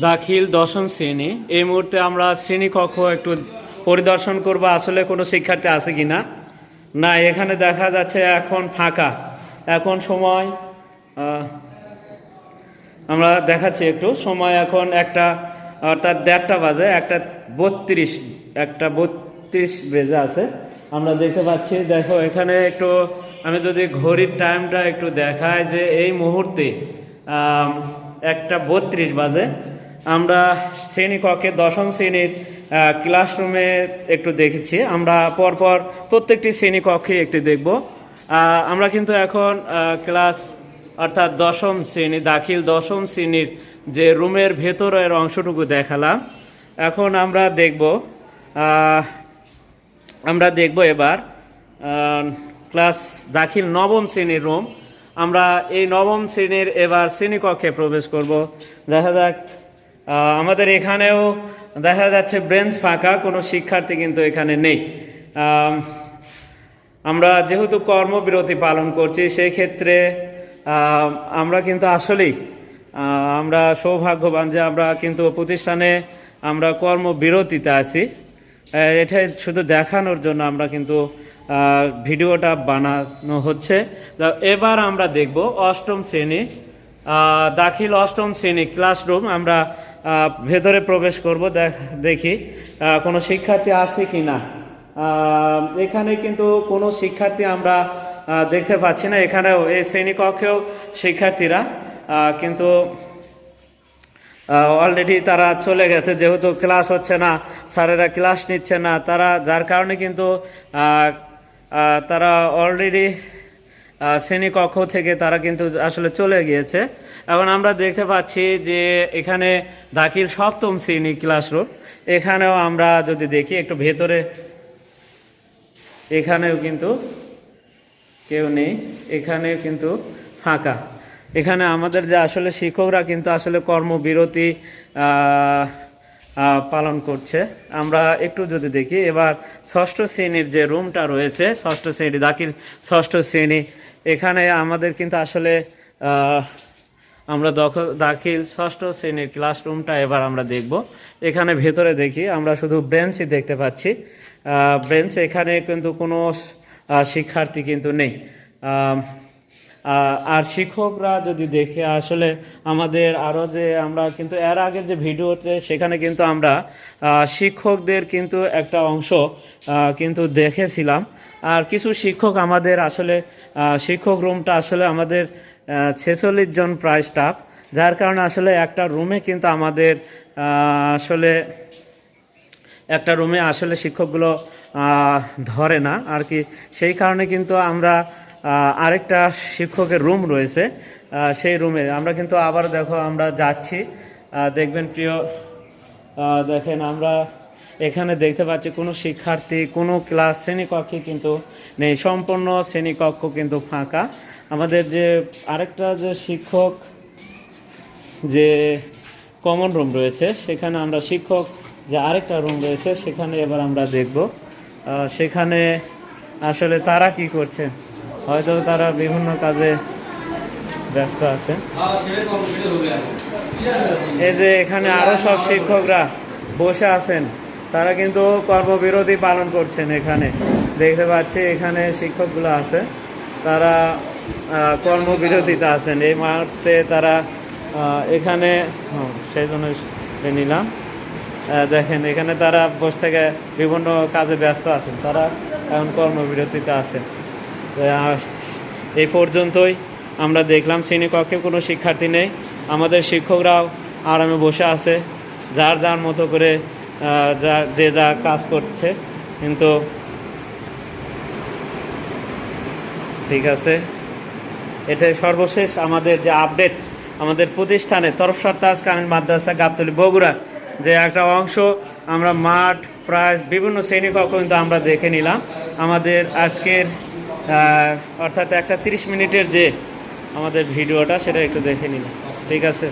দাখিল দশম শ্রেণি। এই মুহূর্তে আমরা শ্রেণীকক্ষ একটু পরিদর্শন করব, আসলে কোনো শিক্ষার্থী আছে কি না? না, এখানে দেখা যাচ্ছে এখন ফাঁকা। এখন সময় আমরা দেখাচ্ছি একটু। সময় এখন একটা, অর্থাৎ দেড়টা বাজে, একটা বত্রিশ একটা বত্রিশ বেজে আছে। আমরা দেখতে পাচ্ছি, দেখো, এখানে একটু আমি যদি ঘড়ির টাইমটা একটু দেখাই যে এই মুহূর্তে একটা বত্রিশ বাজে। আমরা শ্রেণীকক্ষে দশম শ্রেণির ক্লাসরুমে একটু দেখেছি। আমরা পরপর প্রত্যেকটি শ্রেণীকক্ষে একটি দেখব। আমরা কিন্তু এখন ক্লাস অর্থাৎ দশম শ্রেণি, দাখিল দশম শ্রেণির যে রুমের ভেতরের অংশটুকু দেখালাম। এখন আমরা দেখব আমরা দেখব এবার ক্লাস দাখিল নবম শ্রেণির রুম। আমরা এই নবম শ্রেণির এবার শ্রেণীকক্ষে প্রবেশ করব। দেখা যাক আমাদের এখানেও দেখা যাচ্ছে ব্রেঞ্চ ফাঁকা, কোনো শিক্ষার্থী কিন্তু এখানে নেই। আমরা যেহেতু কর্মবিরতি পালন করছি সেই ক্ষেত্রে আমরা কিন্তু আসলেই আমরা সৌভাগ্যবান যে আমরা কিন্তু প্রতিষ্ঠানে আমরা কর্মবিরতিতে আছি। এটাই শুধু দেখানোর জন্য আমরা কিন্তু ভিডিওটা বানানো হচ্ছে। এবার আমরা দেখব অষ্টম শ্রেণি দাখিল অষ্টম শ্রেণি ক্লাসরুম আমরা ভেতরে প্রবেশ করব দেখ- কোনো শিক্ষার্থী আছে কি না। এখানে কিন্তু কোনো শিক্ষার্থী আমরা দেখতে পাচ্ছি না। এখানেও এই শ্রেণীকক্ষেও শিক্ষার্থীরা কিন্তু অলরেডি তারা চলে গেছে। যেহেতু ক্লাস হচ্ছে না, স্যারেরা ক্লাস নিচ্ছে না, তারা, যার কারণে কিন্তু তারা অলরেডি শ্রেণীকক্ষ থেকে তারা কিন্তু আসলে চলে গিয়েছে। এখন আমরা দেখতে পাচ্ছি যে এখানে দাখিল সপ্তম শ্রেণি ক্লাসরুম। এখানেও আমরা যদি দেখি, একটু ভেতরে, এখানেও কিন্তু কেউ নেই এখানে কিন্তু ফাঁকা। এখানে আমাদের যে আসলে শিক্ষকরা কিন্তু আসলে কর্মবিরতি পালন করছে। আমরা একটু যদি দেখি, এবার ষষ্ঠ শ্রেণির যে রুমটা রয়েছে, ষষ্ঠ শ্রেণি দাখিল, ষষ্ঠ শ্রেণি এখানে আমাদের কিন্তু আসলে আমরা দখল দাখিল ষষ্ঠ শ্রেণির ক্লাসরুমটা এবার আমরা দেখব। এখানে ভেতরে দেখি, আমরা শুধু ব্রেঞ্চই দেখতে পাচ্ছি। ব্রেঞ্চ এখানে কিন্তু কোনো শিক্ষার্থী কিন্তু নেই। আর শিক্ষকরা যদি দেখে, আসলে আমাদের আরও যে আমরা কিন্তু এর আগের যে ভিডিওতে, সেখানে কিন্তু আমরা শিক্ষকদের কিন্তু একটা অংশ কিন্তু দেখেছিলাম। আর কিছু শিক্ষক আমাদের আসলে শিক্ষক রুমটা আসলে আমাদের ছেচল্লিশ জন প্রায় স্টাফ যার কারণে আসলে একটা রুমে কিন্তু আমাদের আসলে একটা রুমে আসলে শিক্ষকগুলো ধরে না আর কি। সেই কারণে কিন্তু আমরা আরেকটা শিক্ষকের রুম রয়েছে। সেই রুমে। আমরা কিন্তু আবার দেখো, আমরা যাচ্ছি। দেখবেন প্রিয় দেখেন আমরা এখানে দেখতে পাচ্ছি কোনো শিক্ষার্থী, কোনো ক্লাস শ্রেণীকক্ষে কিন্তু নেই। সম্পূর্ণ শ্রেণীকক্ষ কিন্তু ফাঁকা। আমাদের যে আরেকটা যে শিক্ষক যে কমন রুম রয়েছে, সেখানে আমরা শিক্ষক যে আরেকটা রুম রয়েছে, সেখানে এবার আমরা দেখব। সেখানে আসলে তারা কি করছে? হয়তো তারা বিভিন্ন কাজে ব্যস্ত আছে। এই যে এখানে আরও সব শিক্ষকরা বসে আছেন, তারা কিন্তু কর্মবিরতি পালন করছেন এখানে। দেখতে পাচ্ছি এখানে শিক্ষকগুলো আছে, তারা কর্মবিরতিতে আছেন। এই মুহূর্তে তারা এখানে সেই জন্য নিলাম। দেখেন, এখানে তারা বসে থেকে বিভিন্ন কাজে ব্যস্ত আছেন, তারা এখন কর্মবিরতিতে আছেন। এই পর্যন্তই। আমরা দেখলাম শ্রেণীকক্ষে কোনো শিক্ষার্থী নেই। আমাদের শিক্ষকরাও আরামে বসে আছে। যার যার মতো করে যা, যে যা কাজ করছে। কিন্তু ঠিক আছে। এটাই সর্বশেষ আমাদের যে আপডেট, আমাদের প্রতিষ্ঠানে তরফ সত্তাজ কামিল মাদ্রাসা গাবতলি বগুড়া যে একটা অংশ আমরা মাঠ, প্রায় বিভিন্ন শ্রেণীকক্ষ কিন্তু আমরা দেখে নিলাম। আমাদের আজকের অর্থাৎ একটা তিরিশ মিনিটের যে আমাদের ভিডিওটা সেটা একটু দেখে নিন ঠিক আছে?